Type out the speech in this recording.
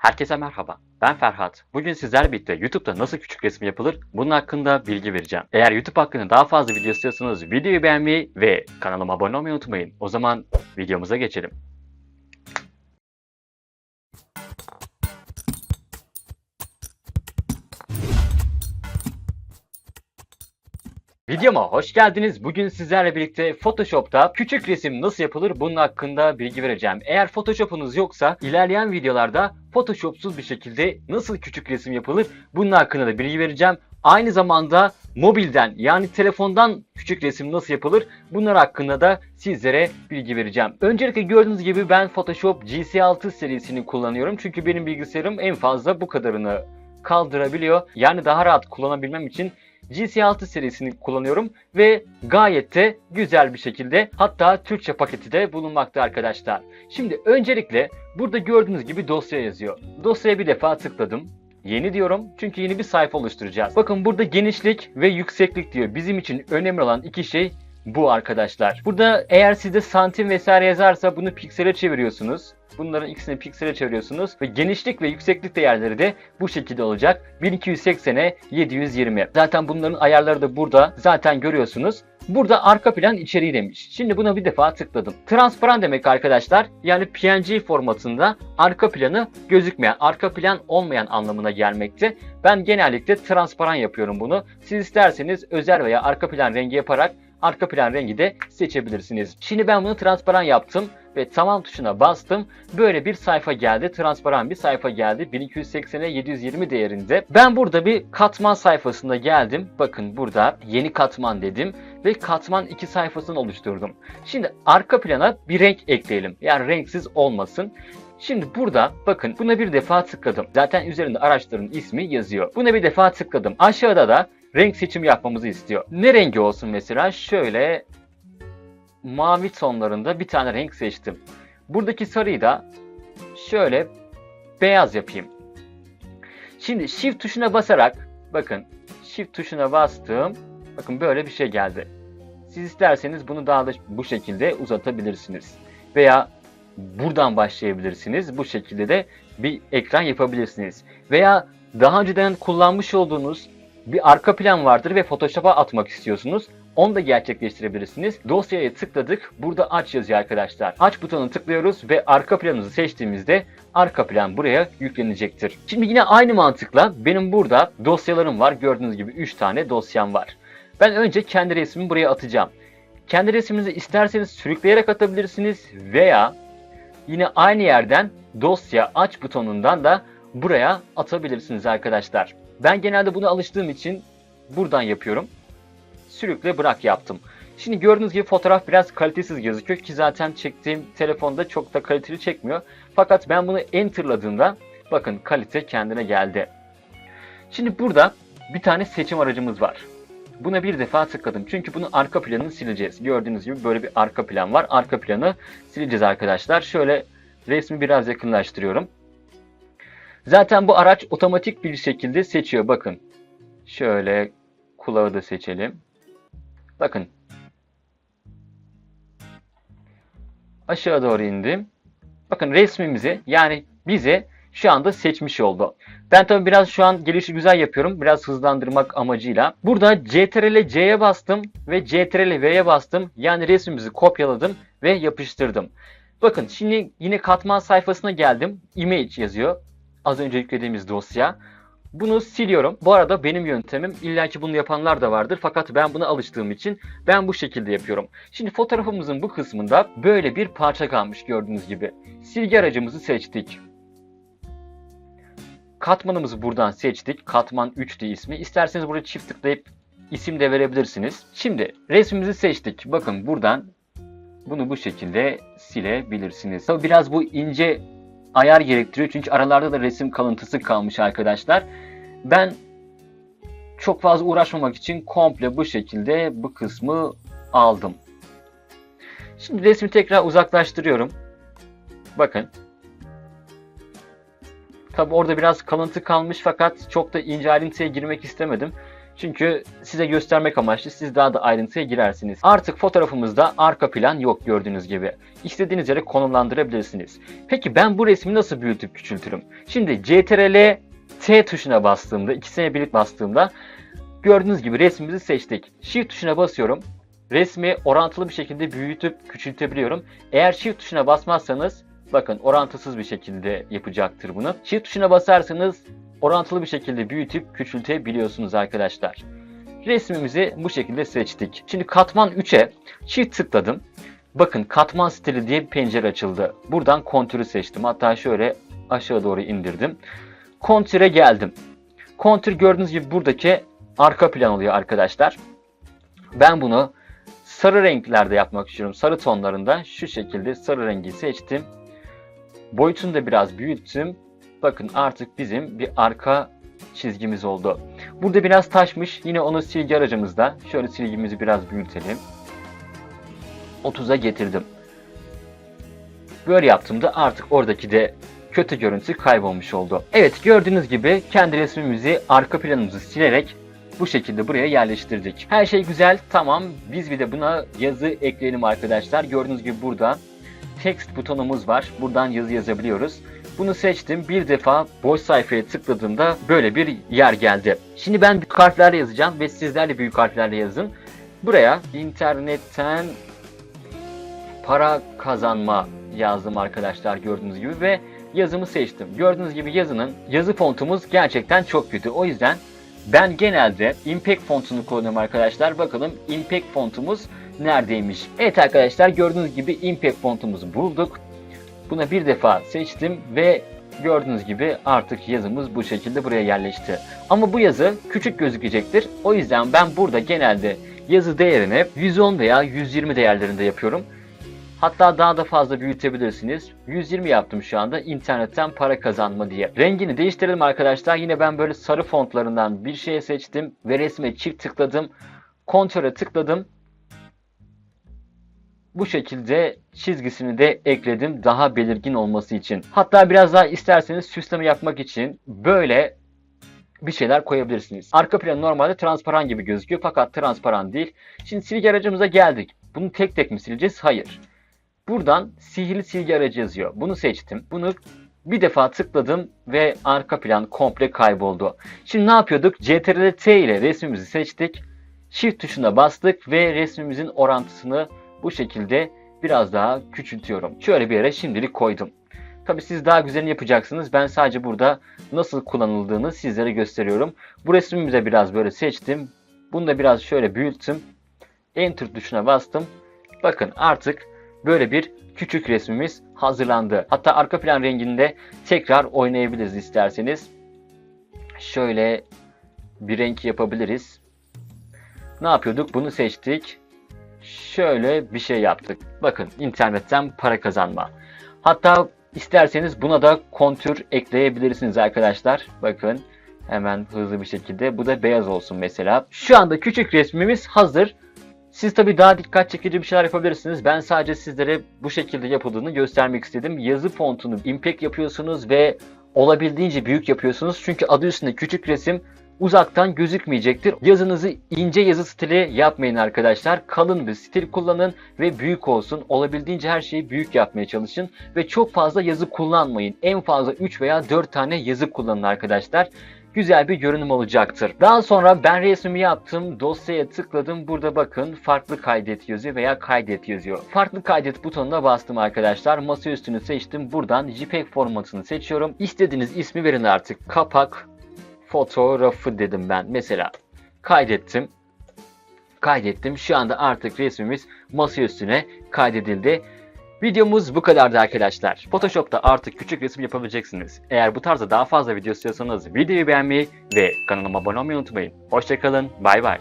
Herkese merhaba. Ben Ferhat. Bugün sizlerle birlikte YouTube'da nasıl küçük resim yapılır bunun hakkında bilgi vereceğim. Eğer YouTube hakkında daha fazla video istiyorsanız videoyu beğenmeyi ve kanalıma abone olmayı unutmayın. O zaman videomuza geçelim. Videoma hoş geldiniz. Bugün sizlerle birlikte Photoshop'ta küçük resim nasıl yapılır bunun hakkında bilgi vereceğim. Eğer Photoshop'unuz yoksa ilerleyen videolarda Photoshop'suz bir şekilde nasıl küçük resim yapılır bunun hakkında da bilgi vereceğim. Aynı zamanda mobilden yani telefondan küçük resim nasıl yapılır bunlar hakkında da sizlere bilgi vereceğim. Öncelikle gördüğünüz gibi ben Photoshop GC6 serisini kullanıyorum. Çünkü benim bilgisayarım en fazla bu kadarını kaldırabiliyor. Yani daha rahat kullanabilmem için GC6 serisini kullanıyorum ve gayet de güzel bir şekilde hatta Türkçe paketi de bulunmakta arkadaşlar. Şimdi öncelikle burada gördüğünüz gibi dosya yazıyor. Dosyaya bir defa tıkladım. Yeni diyorum çünkü yeni bir sayfa oluşturacağız. Bakın burada genişlik ve yükseklik diyor. Bizim için önemli olan iki şey bu arkadaşlar. Burada eğer sizde santim vesaire yazarsa bunu piksele çeviriyorsunuz. Bunların ikisini piksele çeviriyorsunuz ve genişlik ve yükseklik değerleri de bu şekilde olacak. 1280'e 720. Zaten bunların ayarları da burada zaten görüyorsunuz. Burada arka plan içeriği demiş. Şimdi buna bir defa tıkladım. Transparan demek arkadaşlar. Yani PNG formatında arka planı gözükmeyen, arka plan olmayan anlamına gelmekte. Ben genellikle transparan yapıyorum bunu. Siz isterseniz özel veya arka plan rengi yaparak arka plan rengi de seçebilirsiniz. Şimdi ben bunu transparan yaptım ve tamam tuşuna bastım. Böyle bir sayfa geldi. Transparan bir sayfa geldi. 1280'e 720 değerinde. Ben burada bir katman sayfasında geldim. Bakın burada yeni katman dedim ve katman 2 sayfasını oluşturdum. Şimdi arka plana bir renk ekleyelim. Yani renksiz olmasın. Şimdi burada bakın buna bir defa tıkladım. Zaten üzerinde araçların ismi yazıyor. Buna bir defa tıkladım. Aşağıda da renk seçimi yapmamızı istiyor. Ne rengi olsun mesela? Şöyle mavi tonlarında bir tane renk seçtim. Buradaki sarıyı da şöyle beyaz yapayım. Şimdi shift tuşuna basarak bakın shift tuşuna bastım. Bakın böyle bir şey geldi. Siz isterseniz bunu daha da bu şekilde uzatabilirsiniz. Veya buradan başlayabilirsiniz. Bu şekilde de bir ekran yapabilirsiniz. Veya daha önceden kullanmış olduğunuz bir arka plan vardır ve Photoshop'a atmak istiyorsunuz. Onu da gerçekleştirebilirsiniz. Dosyaya tıkladık. Burada aç yazıyor arkadaşlar. Aç butonunu tıklıyoruz ve arka planımızı seçtiğimizde arka plan buraya yüklenecektir. Şimdi yine aynı mantıkla benim burada dosyalarım var. Gördüğünüz gibi 3 tane dosyam var. Ben önce kendi resmimi buraya atacağım. Kendi resminizi isterseniz sürükleyerek atabilirsiniz veya yine aynı yerden dosya aç butonundan da buraya atabilirsiniz arkadaşlar. Ben genelde bunu alıştığım için buradan yapıyorum. Sürükle bırak yaptım. Şimdi gördüğünüz gibi fotoğraf biraz kalitesiz gözüküyor ki zaten çektiğim telefonda çok da kaliteli çekmiyor. Fakat ben bunu enterladığımda bakın kalite kendine geldi. Şimdi burada bir tane seçim aracımız var. Buna bir defa tıkladım. Çünkü bunun arka planını sileceğiz. Gördüğünüz gibi böyle bir arka plan var. Arka planı sileceğiz arkadaşlar. Şöyle resmi biraz yakınlaştırıyorum. Zaten bu araç otomatik bir şekilde seçiyor. Bakın. Şöyle kulağı da seçelim. Bakın. Aşağı doğru indim. Bakın resmimizi yani bize şu anda seçmiş oldu. Ben tabi biraz şu an gelişi güzel yapıyorum. Biraz hızlandırmak amacıyla. Burada CTRL C'ye bastım ve CTRL V'ye bastım. Yani resmimizi kopyaladım ve yapıştırdım. Bakın şimdi yine katman sayfasına geldim. Image yazıyor. Az önce yüklediğimiz dosya. Bunu siliyorum. Bu arada benim yöntemim illaki bunu yapanlar da vardır. Fakat ben buna alıştığım için ben bu şekilde yapıyorum. Şimdi fotoğrafımızın bu kısmında böyle bir parça kalmış gördüğünüz gibi. Silgi aracımızı seçtik. Katmanımızı buradan seçtik. Katman 3 diye ismi. İsterseniz buraya çift tıklayıp isim de verebilirsiniz. Şimdi resmimizi seçtik. Bakın buradan bunu bu şekilde silebilirsiniz. Tabii biraz bu ince ayar gerektiriyor. Çünkü aralarda da resim kalıntısı kalmış arkadaşlar. Ben çok fazla uğraşmamak için komple bu şekilde bu kısmı aldım. Şimdi resmi tekrar uzaklaştırıyorum. Bakın. Tabi orada biraz kalıntı kalmış fakat çok da ince ayrıntıya girmek istemedim. Çünkü size göstermek amaçlı siz daha da ayrıntıya girersiniz. Artık fotoğrafımızda arka plan yok gördüğünüz gibi. İstediğiniz yere konumlandırabilirsiniz. Peki ben bu resmi nasıl büyütüp küçültürüm? Şimdi CTRL T tuşuna bastığımda, ikisine birlikte bastığımda gördüğünüz gibi resmimizi seçtik. Shift tuşuna basıyorum. Resmi orantılı bir şekilde büyütüp küçültebiliyorum. Eğer Shift tuşuna basmazsanız bakın orantısız bir şekilde yapacaktır bunu. Shift tuşuna basarsanız orantılı bir şekilde büyütüp küçültebiliyorsunuz arkadaşlar. Resmimizi bu şekilde seçtik. Şimdi katman 3'e çift tıkladım. Bakın katman stili diye bir pencere açıldı. Buradan kontürü seçtim. Hatta şöyle aşağı doğru indirdim. Kontüre geldim. Kontür gördüğünüz gibi buradaki arka plan oluyor arkadaşlar. Ben bunu sarı renklerde yapmak istiyorum. Sarı tonlarında şu şekilde sarı rengi seçtim. Boyutunu da biraz büyüttüm. Bakın artık bizim bir arka çizgimiz oldu. Burada biraz taşmış. Yine onu silgi aracımızda. Şöyle silgimizi biraz büyütelim. 30'a getirdim. Böyle yaptığımda artık oradaki de kötü görüntü kaybolmuş oldu. Evet gördüğünüz gibi kendi resmimizi arka planımızı silerek bu şekilde buraya yerleştirdik. Her şey güzel tamam biz bir de buna yazı ekleyelim arkadaşlar. Gördüğünüz gibi burada text butonumuz var. Buradan yazı yazabiliyoruz. Bunu seçtim. Bir defa boş sayfaya tıkladığımda böyle bir yer geldi. Şimdi ben büyük harflerle yazacağım ve sizler de büyük harflerle yazın. Buraya internetten para kazanma yazdım arkadaşlar gördüğünüz gibi ve yazımı seçtim. Gördüğünüz gibi yazının yazı fontumuz gerçekten çok kötü. O yüzden ben genelde Impact fontunu kullanıyorum arkadaşlar. Bakalım Impact fontumuz neredeymiş? Evet arkadaşlar gördüğünüz gibi Impact fontumuzu bulduk. Buna bir defa seçtim ve gördüğünüz gibi artık yazımız bu şekilde buraya yerleşti. Ama bu yazı küçük gözükecektir. O yüzden ben burada genelde yazı değerini 110 veya 120 değerlerinde yapıyorum. Hatta daha da fazla büyütebilirsiniz. 120 yaptım şu anda internetten para kazanma diye. Rengini değiştirelim arkadaşlar. Yine ben böyle sarı fontlarından bir şey seçtim ve resme çift tıkladım. Kontüre tıkladım. Bu şekilde çizgisini de ekledim daha belirgin olması için. Hatta biraz daha isterseniz süsleme yapmak için böyle bir şeyler koyabilirsiniz. Arka plan normalde transparan gibi gözüküyor fakat transparan değil. Şimdi silgi aracımıza geldik. Bunu tek tek mi sileceğiz? Hayır. Buradan sihirli silgi aracı yazıyor. Bunu seçtim. Bunu bir defa tıkladım ve arka plan komple kayboldu. Şimdi ne yapıyorduk? CTRL T ile resmimizi seçtik. Shift tuşuna bastık ve resmimizin orantısını bu şekilde biraz daha küçültüyorum. Şöyle bir yere şimdilik koydum. Tabi siz daha güzelini yapacaksınız. Ben sadece burada nasıl kullanıldığını sizlere gösteriyorum. Bu resmimize biraz böyle seçtim. Bunu da biraz şöyle büyüttüm. Enter tuşuna bastım. Bakın artık böyle bir küçük resmimiz hazırlandı. Hatta arka plan renginde tekrar oynayabiliriz isterseniz. Şöyle bir renk yapabiliriz. Ne yapıyorduk? Bunu seçtik. Şöyle bir şey yaptık. Bakın internetten para kazanma. Hatta isterseniz buna da kontür ekleyebilirsiniz arkadaşlar. Bakın hemen hızlı bir şekilde. Bu da beyaz olsun mesela. Şu anda küçük resmimiz hazır. Siz tabii daha dikkat çekici bir şeyler yapabilirsiniz. Ben sadece sizlere bu şekilde yapıldığını göstermek istedim. Yazı fontunu impact yapıyorsunuz ve olabildiğince büyük yapıyorsunuz. Çünkü adı üstünde küçük resim uzaktan gözükmeyecektir. Yazınızı ince yazı stili yapmayın arkadaşlar. Kalın bir stil kullanın ve büyük olsun. Olabildiğince her şeyi büyük yapmaya çalışın ve çok fazla yazı kullanmayın. En fazla 3 veya 4 tane yazı kullanın arkadaşlar güzel bir görünüm olacaktır. Daha sonra ben resmimi yaptım. Dosyaya tıkladım. Burada bakın farklı kaydet yazıyor veya kaydet yazıyor. Farklı kaydet butonuna bastım arkadaşlar. Masa üstünü seçtim. Buradan JPEG formatını seçiyorum. İstediğiniz ismi verin artık. Kapak fotoğrafı dedim ben. Mesela kaydettim. Kaydettim. Şu anda artık resmimiz masa üstüne kaydedildi. Videomuz bu kadardı arkadaşlar. Photoshop'ta artık küçük resim yapabileceksiniz. Eğer bu tarzda daha fazla video istiyorsanız videoyu beğenmeyi ve kanalıma abone olmayı unutmayın. Hoşçakalın, bay bay.